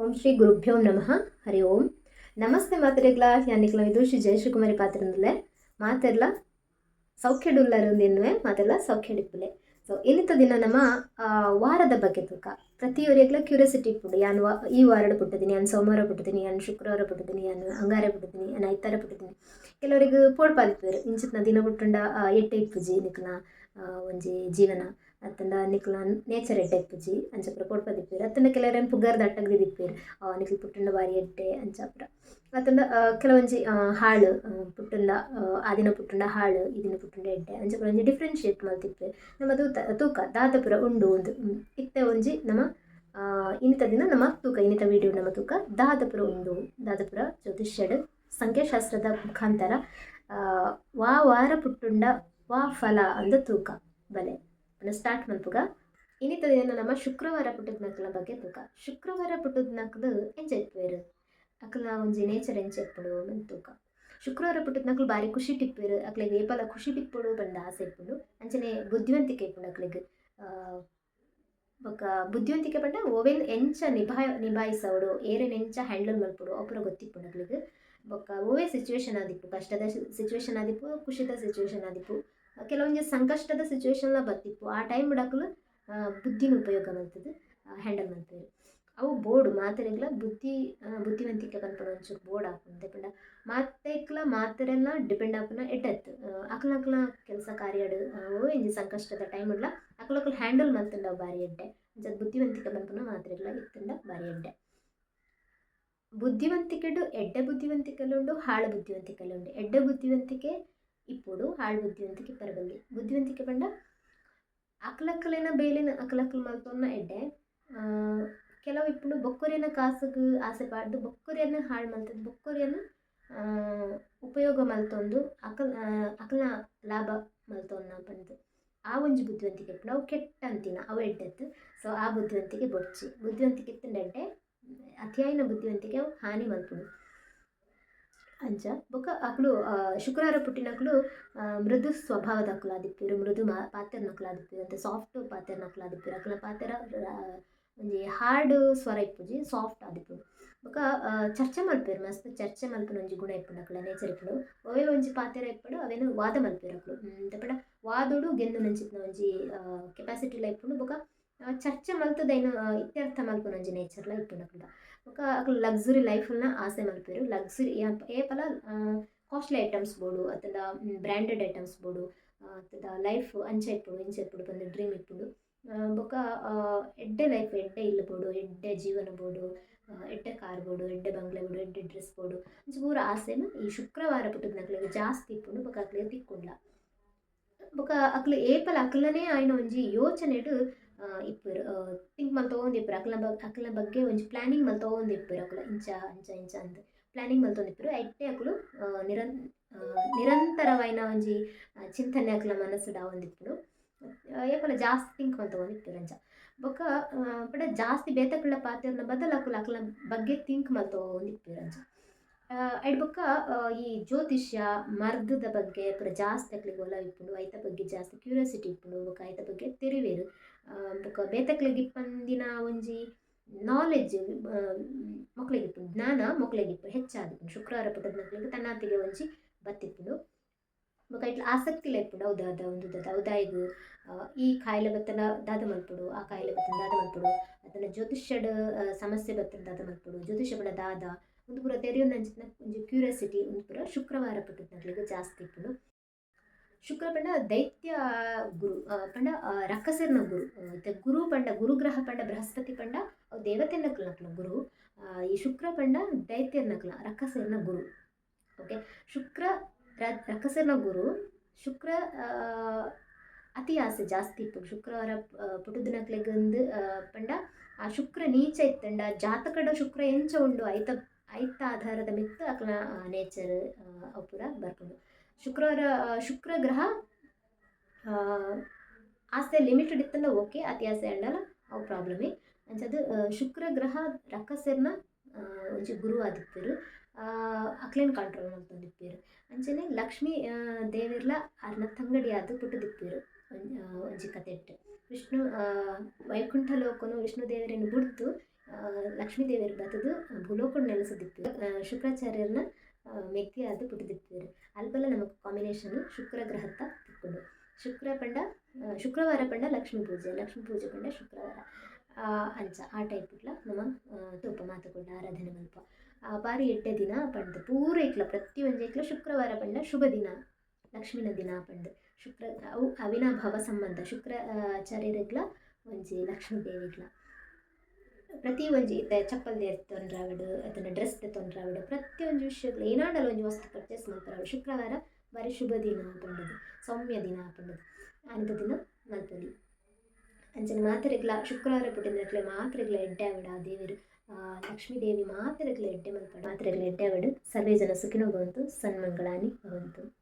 ಓಂ ಶ್ರೀ ಗುರುಭ್ಯೋ ನಮಃ. ಹರಿ ಓಂ. ನಮಸ್ತೆ ಮಾತ್ರೆಗಳ ಯಾನಿಕ್ಲ ಇದು ಶ್ರೀ ಜಯಶ್ರೀಕುಮಾರಿ ಮಾತೆರ್ಲ ಸೌಖ್ಯಡುಲ್ಲರು ಎನ್ನುವೆ ಮಾತೆಲ್ಲ ಸೌಖ್ಯಡಿಪ್ಪುಲೆ ಸೊ ಇನ್ನಿತ ದಿನ ನಮ್ಮ ವಾರದ ಬಗ್ಗೆ ತೂಕ. ಪ್ರತಿಯೊರಿಗ್ಲ ಕ್ಯೂರಿಯಾಸಿಟಿ ಇಪ್ಪುಡು ಯಾನು ಈ ವಾರಡ್ ಪುಟ್ಟಿದ್ದೀನಿ ಯಾನು ಸೋಮವಾರ ಪುಟ್ಟಿದ್ದೀನಿ ಯಾನು ಶುಕ್ರವಾರ ಪುಟ್ಟಿದ್ದೀನಿ ಯಾನು ಅಂಗಾರ ಪುಟ್ಟಿದ್ದೀನಿ ಯಾನು ಐತಾರ ಪುಟ್ಟಿದ್ದೀನಿ ಕೆಲವರಿಗೆ ಪೋಡ್ಪಾದಿಪ್ಪೇರು ಇಂಚಿತ್ನ ದಿನ ಪುಟ್ಟುಂಡ ಎಟ್ಟೆ ಇಪ್ಪುಜಿ ನಿಕ್ಲ ಆ, ಒಂಜಿ ಜೀವನ. ಅತ್ತಂಡ ನಿಕ್ಲ ನೇಚರ್ ಎಡ್ಡೆ ಇಪ್ಪುಜಿ ಅಂಚಪುರ ಪೋಡ್ಪಾದಿಪ್ಪೇರು ಅತ್ತಂಡ ಕೆಲವರೇನು ಪುಗಾರ್ದ ಅಟ್ಟಗದಿ ದಿಪ್ಪೇರು. ಆ, ನಿಕ್ಲ ಪುಟ್ಟುಂಡ ಬಾರಿ ಎಡ್ಡೆ ಅಂಚಪ್ರ ಅತ್ತಂದ ಕೆಲವೊಂಜಿ ಹಾಳು ಪುಟ್ಟಂಡ ಆದಿನ ಪುಟ್ಟುಂಡ ಹಾಳು ಇದಿನ ದಿನ ಪುಟ್ಟುಂಡ ಎಡ್ಡೆ. ಅಂಚಪ್ರ ಒಂಜಿ ಡಿಫ್ರೆನ್ಶಿಯೇಟ್ ಮಲ್ತಿಪ್ಪೇರು ನಮ್ಮ ತೂತ ತೂಕ ದಾತಪುರ ಉಂಡು ಒಂದು ಇತ್ತೆ ಒಂಜಿ ನಮ್ಮ ಇನ್ನಿತ ದಿನ ನಮ್ಮ ತೂಕ ಇನ್ನಿತ ವಿಡಿಯೋ ನಮ್ಮ ತೂಕ ದಾದಪುರ ಉಂಡು. ದಾದಪುರ ಜ್ಯೋತಿಷ್ಯಡ್ ಸಂಖ್ಯಾಶಾಸ್ತ್ರದ ಮುಖಾಂತರ ವಾ ವಾರ ಪುಟ್ಟುಂಡ ವಾ ಫಲ ಅಂದ ತೂಕ ಬಲೆ. ಸ್ಟಾರ್ಟ್ ಮಾಡ್ಬೋಗ ಇನ್ನಿತ ದಿನ ನಮ್ಮ ಶುಕ್ರವಾರ ಪುಟ್ಟದ ನಕಲ ಬಗ್ಗೆ ತೂಕ ಶುಕ್ರವಾರ ಪುಟ್ಟದ ನಕಲು ಎಂಚ ಇಪ್ಪೇರು ಅಕಲ ಒಂಜಿ ನೇಚರ್ ಇಪ್ಪಡು ಅಂತ ತೂಕ ಶುಕ್ರವಾರ ಪುಟ್ಟದ ನಕಲು ಬಾರಿ ಖುಷಿ ಟಿಪ್ಪೇರು ಅಕ್ಲೆಗ್ ಏಪಲ ಖುಷಿ ಟಿಪ್ಪಡು ಬಂದ ಆಸೆ ಇಪ್ಪುಡು. ಅಂಚನೆ ಬುದ್ಧಿವಂತಿಕೆ ಇಪ್ಪುಡು ಅಕ್ಲೆಗ್ ಬೊಕ ಬುದ್ಧಿವಂತಿಕೆ ಪಂಡ ಓವೆನ್ ಎಂಚ ನಿಭಾಯ ನಿಭಾಯಿಸವಡು ಏರೇನು ಎಂಚ ಹ್ಯಾಂಡಲ್ ಮಲ್ಪುಡು ಅಪುರ ಗೊತ್ತಿಪ್ಪುಡು ಅಕ್ಲೆಗ್ ಬೊಕ ಓವೆ ಸಿಚುವೇಶನ್ ಆದಿಪ್ಪು. ಕಷ್ಟದ ಸಿಚುವೇಶನ್ ಆದಿಪ್ಪು, ಖುಷಿದ ಸಿಚುವೇಶನ್ ಆದಿಪ್ಪು. ಕೆಲವೊಂದು ಸಂಕಷ್ಟದ ಸಿಚುವೇಶನ್ಲ ಬರ್ತಿತ್ತು. ಆ ಟೈಮ್ ಬಿಡಕಲು ಬುದ್ಧಿನ ಉಪಯೋಗ ಮಲ್ತದು ಹ್ಯಾಂಡಲ್ ಮಾಡ್ತೀವಿ. ಅವು ಬೋರ್ಡ್ ಮಾತೆರೆಗ್ಲ ಬುದ್ಧಿ ಬುದ್ಧಿವಂತಿಕೆ ಕಲ್ಪನೆ ಒಂಚೂರು ಬೋರ್ಡ್ ಹಾಕೊಂಡು ಪಂಡ ಮಾತೆಕ್ಲ ಮಾತೆರೆಲ್ಲ ಡಿಪೆಂಡ್ ಆಪುನ ಎಡ್ಡತ್. ಅಕ್ಲ ಅಕ್ಲ ಕೆಲಸ ಕಾರ್ಯ ಅವು ಸಂಕಷ್ಟದ ಟೈಮ್ ಇಲ್ಲ ಅಕ್ಲ ಅಕ್ಲ ಹ್ಯಾಂಡಲ್ ಮಾಡ್ತಂಡ ಬಾರಿ ಎಡ್ಡೆ. ಅಂಚದ್ ಬುದ್ಧಿವಂತಿಕೆ ಕಲ್ಪನೆ ಮಾತೆರೆಗ್ಲ ಇತ್ತಂಡ ಬಾರಿ ಎಡ್ಡೆ. ಬುದ್ಧಿವಂತಿಕೆಡು ಎಡ್ಡೆ ಬುದ್ಧಿವಂತಿಕೆಲುಂಡು, ಹಾಳು ಬುದ್ಧಿವಂತಿಕೆಲುಂಡು. ಎಡ್ಡೆ ಬುದ್ಧಿವಂತಿಕೆ ಹಾಳು ಬುದ್ಧಿವಂತಿಕೆ ಪರಬಲ್ಲಿ ಬುದ್ಧಿವಂತಿಕೆ ಪಂಡ ಅಕ್ಲಕ್ಕಲಿನ ಬೇಲಿನ ಅಕ್ಲಕ್ಕಲ್ ಮಲ್ತೊಂದ ಎಡ್ಡೆ ಆ, ಕೆಲವು ಇಪ್ಪುಡು ಬೊಕ್ಕುರಿಯನ ಕಾಸಿಗೆ ಆಸೆ ಪಾಡ್ದು ಬೊಕ್ಕುರಿಯನ್ನ ಹಾಳು ಮಲ್ತದ್ದು ಬೊಕ್ಕುರಿಯನ್ನ ಉಪಯೋಗ ಮಲ್ತೊಂದು ಅಕಲ್ ಅಕಲ ಲಾಭ ಮಲ್ತೊನ್ನ ಬಂದು ಆ ಒಂಜಿ ಬುದ್ಧಿವಂತಿಕೆ ಇಪ್ಪು ಅವು ಕೆಟ್ಟ ಅಂತಿನ ಅವು ಎಡ್ಡೆತ್ತು. ಸೊ ಆ ಬುದ್ಧಿವಂತಿಕೆ ಬೊಡ್ಚಿ. ಬುದ್ಧಿವಂತಿಕೆ ಎಡ್ಡೆ ಅತಿಯಾಯಿನ ಬುದ್ಧಿವಂತಿಕೆ ಅವು ಹಾನಿ ಮಲ್ಪುಡು. ಅಂಚ ಬೊಕ ಅಕ್ಲು ಆ, ಶುಕ್ರವಾರ ಪುಟ್ಟಿನಕ್ಲು ಆ, ಮೃದು ಸ್ವಭಾವದ ಅಕ್ಲು ಆದಿಪ್ಪುರು ಮೃದು ಮಾ ಪಾತೆರ್ ನಕ್ಲು ಆದಿಪ್ಪುರು ಅಂತ ಸಾಫ್ಟ್ ಪಾತೆರ್ ನಕ್ಲು ಆದಿಪ್ಪುರು ಅಕ್ಲ ಪಾತೆರ ರ- ಒಂಜಿ ಹಾರ್ಡ್ ಸ್ವರ ಇಪ್ಪುಜಿ ಸಾಫ್ಟ್ ಆದಿಪ್ಪುಡು ಬೊಕ ಆ, ಚರ್ಚೆ ಮಲ್ಪೇರು ಮಸ್ತ್ ಚರ್ಚೆ ಮಲ್ಪುನ ಒಂಜಿ ಗುಣ ಇಪ್ಪುಂಡು ಅಕ್ಲ ನೇಚರ್ ಇಪ್ಪುಡು ಒವೆ ಒಂಜಿ ಪಾತೆರ ಇಪ್ಪುಡು ಅವೇನು ವಾದ ಮಲ್ಪೇರು ಅಕ್ಲು ದಪಡ ವಾದೋಡು ಗೆಂದು ನಂಚಿತ್ನ ಒಂಜಿ ಕೆಪಾಸಿಟಿಲ ಇಪ್ಪುಂಡು ಬೊಕ ಆ, ಚರ್ಚೆ ಮಲ್ತದೈನು ಆ, ಇತ್ಯರ್ಥ ಮಲ್ಪುನ ಒಂಜಿ ನೇಚರ್ಲ ಇಪ್ಪುಂಡು ಅಕ್ಲ ಬೊಕ ಅಕ್ಲು ಲಕ್ಸುರಿ ಲೈಫ್ನ ಆಸೆ ಮಲ್ಪೇರು ಲಕ್ಸುರಿ ಏಪಲ ಕಾಸ್ಟ್ಲಿ ಐಟಮ್ಸ್ ಬೋಡು ಅತ್ತದ ಬ್ರ್ಯಾಂಡೆಡ್ ಐಟಮ್ಸ್ ಬೋಡು ಅತ್ತದ ಲೈಫ್ ಅಂಚ ಇಪ್ಪುಡು ಇಂಚ ಇಪ್ಪುಡು ಬಂದು ಡ್ರೀಮ್ ಇಪ್ಪುಡು ಆ, ಬೊಕ ಆ, ಎಡ್ಡೆ ಲೈಫ್ ಎಡ್ಡೆ ಇಲ್ಲ ಬೋಡು ಎಡ್ಡೆ ಜೀವನ ಬೋಡು ಆ, ಎಡ್ಡೆ ಕಾರ್ ಬೋಡು ಎಡ್ಡೆ ಬಂಗ್ಲೆ ಬೋಡು ಎಡ್ಡೆ ಡ್ರೆಸ್ ಬೋಡು ಅಂಚ ಪೂರ ಆಸೆನ ಈ ಶುಕ್ರವಾರ ಪುಟ್ಟದ ನಕ್ಲೆಗ್ ಜಾಸ್ತಿ ಇಪ್ಪುಂಡು ಬೊಕ ಅಕ್ಲೆಗ್ ತಿಕ್ಕೊಂಡ್ಲ ಬೊಕ ಅಕ್ಲು ಏಪಲ ಅಕ್ಲನೇ ಆಯ್ನ ಒಂಜಿ ಯೋಚನೆಡ್ ಆ, ಇಪ್ಪುರು ಥಿಂಕ್ ಮಲ್ ತೊಗೊಂಡಿಪ್ಪರು ಅಕ್ಲ ಬಗ್ ಅಕ್ಲ ಬಗ್ಗೆ ಒಂಜಿ ಪ್ಲಾನಿಂಗ್ ಮಲ್ ತೊಗೊಂಡಿಪ್ಪರು ಅಕ್ಲ ಇಂಚ ಅಂಚ ಇಂಚ ಅಂತ ಪ್ಲಾನಿಂಗ್ ಮಲ್ ತೊಗೊಂಡಿಪ್ಪರು ಐಟೆ ಅಕ್ಲು ಆ, ನಿರನ್ ಆ, ನಿರಂತರವಾಯಿನ ಒಂಜಿ ಆ, ಚಿಂತನೆ ಅಕ್ಲ ಮನಸ್ಸುಡ ಒಂದಿಪ್ಪುಡು ಏಪಲ ಜಾಸ್ತಿ ಥಿಂಕ್ ಮಲ್ ತೊಗೊಂಡಿಪ್ಪರು ಅಂಚ ಬೊಕ ಆ, ಪಂಡ ಜಾಸ್ತಿ ಬೇತಕ್ಲ ಪಾತೆರ್ನ ಬದಲು ಅಕ್ಲ ಅಕ್ಲ ಬಗ್ಗೆ ಥಿಂಕ್ ಮಲ್ ತೊಗೊಂಡಿಪ್ಪರು ಅಂಚ ಐಡ್ ಬೊಕ್ಕ ಈ ಜ್ಯೋತಿಷ್ಯ ಮರ್ದದ ಬಗ್ಗೆ ಪೂರ ಜಾಸ್ತಿ ಅಕ್ಲಿಗೆ ಒಲ ಇಪ್ಪುಂಡು ಐತ ಬಗ್ಗೆ ಜಾಸ್ತಿ ಕ್ಯೂರಿಯಾಸಿಟಿ ಇಪ್ಪುಂಡು ಬೊಕ ಐತ ಬಗ್ಗೆ ತೆರಿವೇರು. ಬೊಕ ಬೇತಕ್ಲೆಗ್ ಇಪ್ಪಂದಿನ ಒಂಜಿ ನಾಲೆಜ್ ಮಕ್ಳಿಗೆ ಇಪ್ಪುಂಡು ಜ್ಞಾನ ಮಕ್ಳಿಗೆ ಇಪ್ಪು ಹೆಚ್ಚಾದಿಪ್ಪುಂಡು ಶುಕ್ರವಾರ ಪುಟ್ಟದ ಮಕ್ಳಿಗೆ ತನ್ನಾತಿಗೆ ಒಂಜಿ ಬತ್ತಿಪ್ಪುಂಡು ಬೊಕ ಇಟ್ಲ ಆಸಕ್ತಿಲ ಇಪ್ಪುಂಡು ಹೌದಾ, ಅದ ಒಂದು ದಾದ ಈ ಕಾಯಿಲೆ ಬತ್ತನ ದಾದ ಮಲ್ಪುಡು ಆ ಕಾಯಿಲೆ ಬತ್ತನ ದಾದ ಮಲ್ಪುಡು ಅದನ್ನ ಜ್ಯೋತಿಷ್ಯಡ್ ಸಮಸ್ಯೆ ಬತ್ತನ ದಾದ ಮಲ್ಪುಡು ಜ್ಯೋತಿಷ್ಯ ಪಂಡ ದಾದ ಒಂದು ಪೂರ ತೆರೆಯೊಂದು ಅಂಚಿನ ಒಂಜಿ ಕ್ಯೂರಿಯಾಸಿಟಿ ಒಂದು ಪೂರ ಶುಕ್ರವಾರ ಪುಟ್ಟದ ನಕ್ಲಿಗೆ ಜಾಸ್ತಿ ಇಪ್ಪುಂಡು ಶುಕ್ರ ಪಂಡ ದೈತ್ಯ ಗುರು ಪಂಡ ರಕ್ಕಸರ್ನ ಗುರು ಇತ್ತೆ ಗುರು ಪಂಡ ಗುರುಗ್ರಹ ಪಂಡ ಬೃಹಸ್ಪತಿ ಪಂಡ ಅವು ದೇವತೆ ನಕ್ಲ ನಕ್ಲ ಗುರು. ಈ ಶುಕ್ರ ಪಂಡ ದೈತ್ಯರ್ ನಕ್ಲ ರಕ್ಕಸರ್ನ ಗುರು. ಓಕೆ ಶುಕ್ರ ರಕ್ಕಸರ್ನ ಗುರು ಶುಕ್ರ ಅತಿ ಆಸೆ ಜಾಸ್ತಿ ಇಪ್ಪು ಶುಕ್ರವಾರ ಆ, ಪುಟದ ನಕ್ಲೆಗೊಂದು ಪಂಡ ಆ ಶುಕ್ರ ನೀಚ ಇತ್ತಂಡ ಜಾತಕಡ ಶುಕ್ರ ಎಂಚ ಉಂಡು ಐತ ಐತ ಆಧಾರದ ಮಿತ್ತು ಅಕ್ಲ ನೇಚರ್ ಅಪುರ ಪೂರ ಬರ್ಕೊಂಡು. ಶುಕ್ರವಾರ ಶುಕ್ರ ಗ್ರಹ ಆಸೆ ಲಿಮಿಟೆಡ್ ಇತ್ತಲ್ಲ ಓಕೆ ಅತಿ ಆಸೆ ಅಂಡಲ್ಲ, ಅವು ಪ್ರಾಬ್ಲಮೇ ಅಂಚದು ಶುಕ್ರ ಗ್ರಹ ರಕ್ಕಸೆರ್ನ ಒಂಜಿ ಗುರು ಆದಿಪ್ಪರು ಅಕ್ಲೇನ್ ಕಂಟ್ರೋಲ್ ಮಲ್ತೊಂದಿಪ್ಪೇರು ಅಂಚನೆ ಲಕ್ಷ್ಮೀ ದೇವಿರ್ಲ ಅರ್ನ ತಂಗಡಿ ಆದ್ ಪುಟ್ಟದಿಪ್ಪೇರು ಒಂಜಿ ಕತೆಟ್ಟು ವಿಷ್ಣು ವೈಕುಂಠ ಲೋಕನು ವಿಷ್ಣು ದೇವರನ್ನು ಬಿಡ್ತು ಆ, ಲಕ್ಷ್ಮೀ ಲಕ್ಷ್ಮೀ ದೇವಿಯರು ಬತ್ತದು ಭೂಲೋಕಡ್ ನೆಲೆಸದಿತ್ತು ಶುಕ್ರಾಚಾರ್ಯರನ್ನ ಮೆತ್ತಿ ಅದು ಪುಟ್ಟಿದಿಪ್ಪೇರು ಅಲ್ಪಲ್ಲ ನಮಗೆ ಕಾಂಬಿನೇಷನ್ ಶುಕ್ರ ಗ್ರಹತ್ತ ತಿಕ್ಕೊಂಡು ಶುಕ್ರ ಪಂಡ ಶುಕ್ರವಾರ ಪಂಡ ಲಕ್ಷ್ಮೀ ಪೂಜೆ ಲಕ್ಷ್ಮೀ ಪೂಜೆ ಪಂಡ ಶುಕ್ರವಾರ. ಅಂಚ ಆ ಟೈಪ್ ಇಟ್ಲ ನಮ್ಮ ತೂಪ ಮಾತುಕೊಂಡ ಆರಾಧನೆ ಮಲ್ಪ. ಬಾರಿ ಎಟ್ಟೆ ದಿನ ಪಂಡ್ ಪೂರ ಇಟ್ಲ ಪ್ರತಿ ಒಂಜಿ ಇಕ್ಲ ಶುಕ್ರವಾರ ಪಂಡ ಶುಭ ದಿನ ಲಕ್ಷ್ಮಿನ ದಿನ ಪಂಡ್ ಶುಕ್ರ ಅವು ಅವಿನಾಭಾವ ಸಂಬಂಧ ಶುಕ್ರ ಇಟ್ಲ ಆಚಾರ್ಯರಿಗ್ಲ ಒಂಜಿ ಲಕ್ಷ್ಮೀ ದೇವಿಗ್ಲ ಪ್ರತಿ ಒಂಜಿ ಇತ್ತೆ ಚಪ್ಪಲ್ ದೇರ್ ತೊಂದ್ರಾವಡು ಅದನ್ನ ಡ್ರೆಸ್ ತೊಂದ್ರಾವಡು ಪ್ರತಿಯೊಂದು ವಿಷಯಗಳು ಏನಾಡಲ್ಲ ಒಂಜಿ ವಸ್ತು ಪರ್ಚೇಸ್ ಮಾಡ್ತಾರೆ ಶುಕ್ರವಾರ ಬಾರಿ ಶುಭ ದಿನ ಪಂಡದು ಸೌಮ್ಯ ದಿನ ಪಂಡದು ಅಂಥ ದಿನ ಮಲ್ಪೊಲಿ ಅಂಚನೆ ಮಾತ್ರೆಗ್ಲ, ಶುಕ್ರವಾರ ಪುಟ್ಟಿನ ಮಾತ್ರೆಗ್ಲ ಎಡ್ಡೆ ಆವಡ, ಆ ದೇವರು ಲಕ್ಷ್ಮೀ ದೇವಿ ಮಾತ್ರೆಗ್ಲ ಎಡ್ಡೆ ಮಲ್ಪಡ. ಮಾತ್ರೆಗ್ಲ ಎಡ್ಡೆ ಆವಡು, ಸರ್ವೇ ಜನ ಸುಖಿನೋ ಭವಂತು ಸನ್ಮಂಗಳಾನಿ ಭವಂತು.